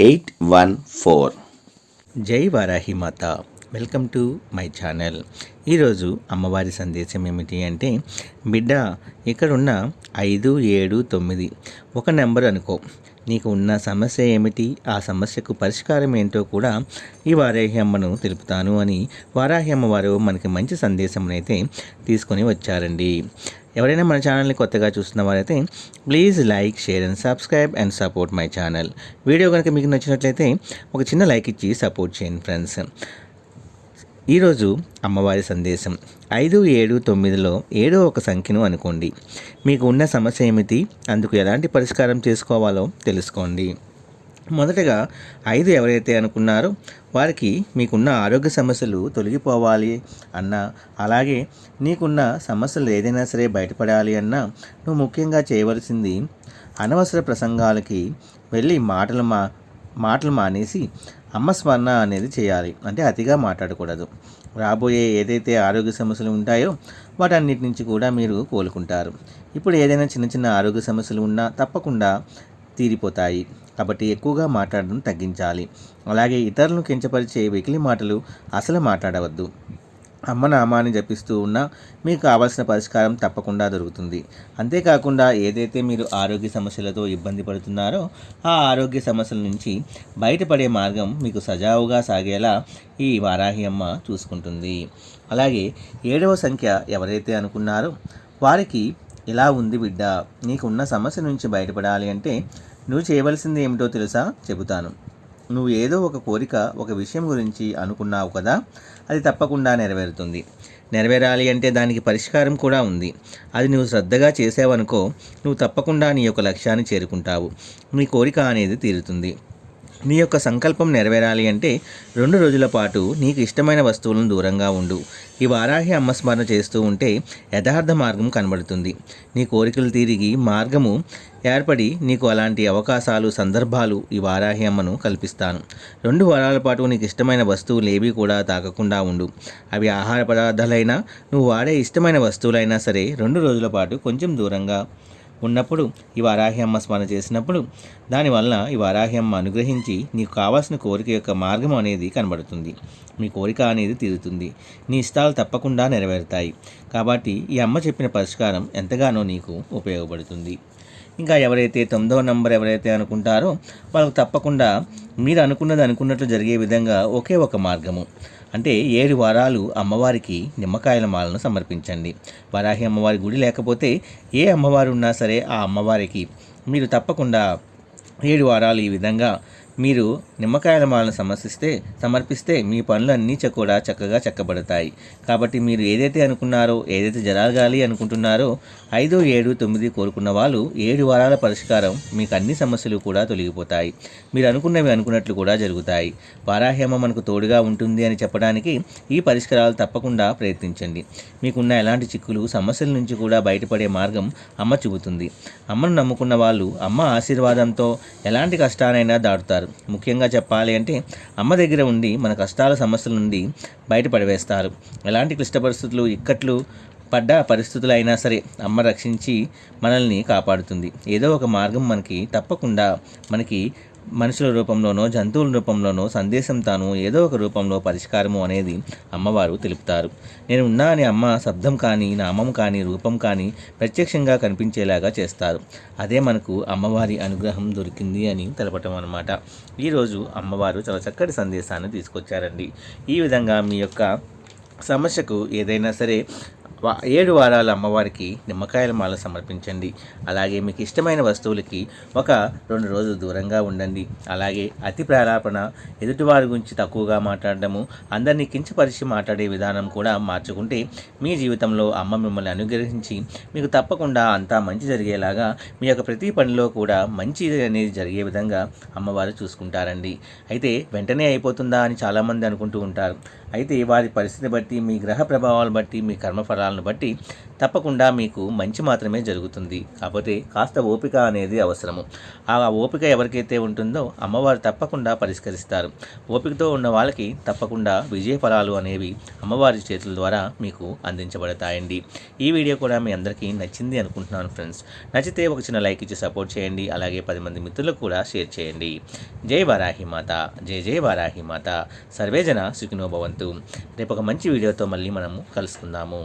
eight one four. జై వారాహి మాత. Welcome to my channel. ఈరోజు అమ్మవారి సందేశం ఏమిటి అంటే బిడ్డ ఇక్కడున్న ఐదు ఏడు తొమ్మిది ఒక నెంబర్ అనుకో. నీకు ఉన్న సమస్య ఏమిటి? ఆ సమస్యకు పరిష్కారం ఏంటో కూడా ఈ వారాహి అమ్మను తెలుపుతాను అని వారాహి అమ్మవారు మనకి మంచి సందేశం అయితే తీసుకొని వచ్చారండి. ఎవరైనా మన ఛానల్ని కొత్తగా చూస్తున్న వారైతే please like share and subscribe and support my channel. Video కనుక మీకు నచ్చినట్లయితే ఒక చిన్న లైక్ ఇచ్చి సపోర్ట్ చేయండి ఫ్రెండ్స్. ఈరోజు అమ్మవారి సందేశం. ఐదు ఏడు తొమ్మిదిలో ఏడో ఒక సంఖ్యను అనుకోండి. మీకు ఉన్న సమస్య ఏమిటి? అందుకు ఎలాంటి పరిష్కారం చేసుకోవాలో తెలుసుకోండి. మొదటగా ఐదు ఎవరైతే అనుకున్నారో వారికి మీకున్న ఆరోగ్య సమస్యలు తొలగిపోవాలి అన్నా అలాగే నీకున్న సమస్యలు ఏదైనా సరే బయటపడాలి అన్నా నువ్వు ముఖ్యంగా చేయవలసింది అనవసర ప్రసంగాలకి వెళ్ళి మాటలు మా మాటలు మానేసి అమ్మ స్మరణ అనేది చేయాలి. అంటే అతిగా మాట్లాడకూడదు. రాబోయే ఏదైతే ఆరోగ్య సమస్యలు ఉంటాయో వాటన్నిటి నుంచి కూడా మీరు కోలుకుంటారు. ఇప్పుడు ఏదైనా చిన్న చిన్న ఆరోగ్య సమస్యలు ఉన్నా తప్పకుండా తీరిపోతాయి. కాబట్టి ఎక్కువగా మాట్లాడడం తగ్గించాలి. అలాగే ఇతరులను కించపరిచే వెకిలి మాటలు అసలు మాట్లాడవద్దు. అమ్మ నామాన్ని జపిస్తూ ఉన్నా మీకు కావాల్సిన పరిష్కారం తప్పకుండా దొరుకుతుంది. అంతేకాకుండా ఏదైతే మీరు ఆరోగ్య సమస్యలతో ఇబ్బంది పడుతున్నారో ఆ ఆరోగ్య సమస్యల నుంచి బయటపడే మార్గం మీకు సజావుగా సాగేలా ఈ వారాహి అమ్మ చూసుకుంటుంది. అలాగే ఏడవ సంఖ్య ఎవరైతే అనుకున్నారో వారికి ఇలా ఉంది బిడ్డ నీకున్న సమస్య నుంచి బయటపడాలి అంటే నువ్వు చేయవలసింది ఏమిటో తెలుసా? చెబుతాను. నువ్వు ఏదో ఒక కోరిక ఒక విషయం గురించి అనుకున్నావు కదా అది తప్పకుండా నెరవేరుతుంది. నెరవేరాలి అంటే దానికి పరిష్కారం కూడా ఉంది. అది నువ్వు శ్రద్ధగా చేసావనుకో నువ్వు తప్పకుండా నీ యొక్క లక్ష్యాన్ని చేరుకుంటావు. నీ కోరిక అనేది తీరుతుంది. నీ యొక్క సంకల్పం నెరవేరాలి అంటే రెండు రోజుల పాటు నీకు ఇష్టమైన వస్తువులను దూరంగా ఉండు. ఈ వారాహి అమ్మ స్మరణ చేస్తూ ఉంటే యథార్థ మార్గం కనబడుతుంది. నీ కోరికలు తిరిగి మార్గము ఏర్పడి నీకు అలాంటి అవకాశాలు సందర్భాలు ఈ వారాహి అమ్మను కల్పిస్తాను. రెండు వారాల పాటు నీకు ఇష్టమైన వస్తువులు ఏవి కూడా తాకకుండా ఉండు. అవి ఆహార పదార్థాలైనా నువ్వు వాడే ఇష్టమైన వస్తువులైనా సరే రెండు రోజుల పాటు కొంచెం దూరంగా ఉన్నప్పుడు ఈ వారాహి అమ్మ స్మరణ చేసినప్పుడు దానివలన ఈ వారాహి అమ్మ అనుగ్రహించి నీకు కావాల్సిన కోరిక యొక్క మార్గం అనేది కనబడుతుంది. మీ కోరిక అనేది తీరుతుంది. నీ ఇష్టాలు తప్పకుండా నెరవేరుతాయి. కాబట్టి ఈ అమ్మ చెప్పిన పరిష్కారం ఎంతగానో నీకు ఉపయోగపడుతుంది. ఇంకా ఎవరైతే తొమ్మిదవ నంబర్ ఎవరైతే అనుకుంటారో వాళ్ళకు తప్పకుండా మీరు అనుకున్నది అనుకున్నట్లు జరిగే విధంగా ఒకే ఒక మార్గము. అంటే ఏడు వారాలు అమ్మవారికి నిమ్మకాయల మాలను సమర్పించండి. వరాహి అమ్మవారి గుడి లేకపోతే ఏ అమ్మవారు ఉన్నా సరే ఆ అమ్మవారికి మీరు తప్పకుండా ఏడు వారాలు ఈ విధంగా మీరు నిమ్మకాయల మాలను సమర్పిస్తే సమర్పిస్తే మీ పనులన్నీ చ- కూడా చక్కగా చెక్కబడతాయి. కాబట్టి మీరు ఏదైతే అనుకున్నారో ఏదైతే జరగాలి అనుకుంటున్నారో ఐదు ఏడు తొమ్మిది కోరుకున్న వాళ్ళు ఏడు వారాల పరిష్కారం మీకు అన్ని సమస్యలు కూడా తొలగిపోతాయి. మీరు అనుకున్నవి అనుకున్నట్లు కూడా జరుగుతాయి. వారాహ్యమ మనకు తోడుగా ఉంటుంది అని చెప్పడానికి ఈ పరిష్కారాలు తప్పకుండా ప్రయత్నించండి. మీకున్న ఎలాంటి చిక్కులు సమస్యల నుంచి కూడా బయటపడే మార్గం అమ్మ చూపుతుంది. అమ్మను నమ్ముకున్న వాళ్ళు అమ్మ ఆశీర్వాదంతో ఎలాంటి కష్టానైనా దాటుతారు. ముఖ్యంగా చెప్పాలి అంటే అమ్మ దగ్గర ఉండి మన కష్టాల సమస్యల నుండి బయటపడవేస్తారు. ఎలాంటి క్లిష్ట పరిస్థితులు ఇక్కట్లు పడ్డ పరిస్థితులు అయినా సరే అమ్మ రక్షించి మనల్ని కాపాడుతుంది. ఏదో ఒక మార్గం మనకి తప్పకుండా మనకి మనుషుల రూపంలోనో జంతువుల రూపంలోనో సందేశం తాను ఏదో ఒక రూపంలో పరిష్కారము అనేది అమ్మవారు తెలుపుతారు. నేను ఉన్నా అని అమ్మ శబ్దం కానీ నామం కానీ రూపం కానీ ప్రత్యక్షంగా కనిపించేలాగా చేస్తారు. అదే మనకు అమ్మవారి అనుగ్రహం దొరికింది అని తెలపటం అనమాట ఈరోజు అమ్మవారు చాలా చక్కటి సందేశాన్ని తీసుకొచ్చారండి. ఈ విధంగా మీ యొక్క సమస్యకు ఏదైనా సరే ఏడు వారాల అమ్మవారికి నిమ్మకాయల మాల సమర్పించండి. అలాగే మీకు ఇష్టమైన వస్తువులకి ఒక రెండు రోజులు దూరంగా ఉండండి. అలాగే అతి ప్రారాపణ ఎదుటివారి గురించి తక్కువగా మాట్లాడడము అందరినీ కించపరిచి మాట్లాడే విధానం కూడా మార్చుకుంటే మీ జీవితంలో అమ్మ మిమ్మల్ని అనుగ్రహించి మీకు తప్పకుండా అంతా మంచి జరిగేలాగా మీ యొక్క ప్రతి పనిలో కూడా మంచి అనేది జరిగే విధంగా అమ్మవారు చూసుకుంటారండి. అయితే వెంటనే అయిపోతుందా అని చాలామంది అనుకుంటూ ఉంటారు. అయితే వారి పరిస్థితిని బట్టి మీ గ్రహ ప్రభావాలను బట్టి మీ కర్మఫలాలను బట్టి తప్పకుండా మీకు మంచి మాత్రమే జరుగుతుంది. కాకపోతే కాస్త ఓపిక అనేది అవసరము. ఆ ఓపిక ఎవరికైతే ఉంటుందో అమ్మవారు తప్పకుండా పరిష్కరిస్తారు. ఓపికతో ఉన్న వాళ్ళకి తప్పకుండా విజయ ఫలాలు అనేవి అమ్మవారి చేతుల ద్వారా మీకు అందించబడతాయండి. ఈ వీడియో కూడా మీ అందరికీ నచ్చింది అనుకుంటున్నాను ఫ్రెండ్స్. నచ్చితే ఒక చిన్న లైక్ ఇచ్చి సపోర్ట్ చేయండి. అలాగే పది మంది మిత్రులకు కూడా షేర్ చేయండి. జై వారాహి మాత. జై జై వారాహి మాత. సర్వేజన సుఖినోభవంతు రేపు ఒక మంచి వీడియోతో మళ్ళీ మనము కలుసుకుందాము.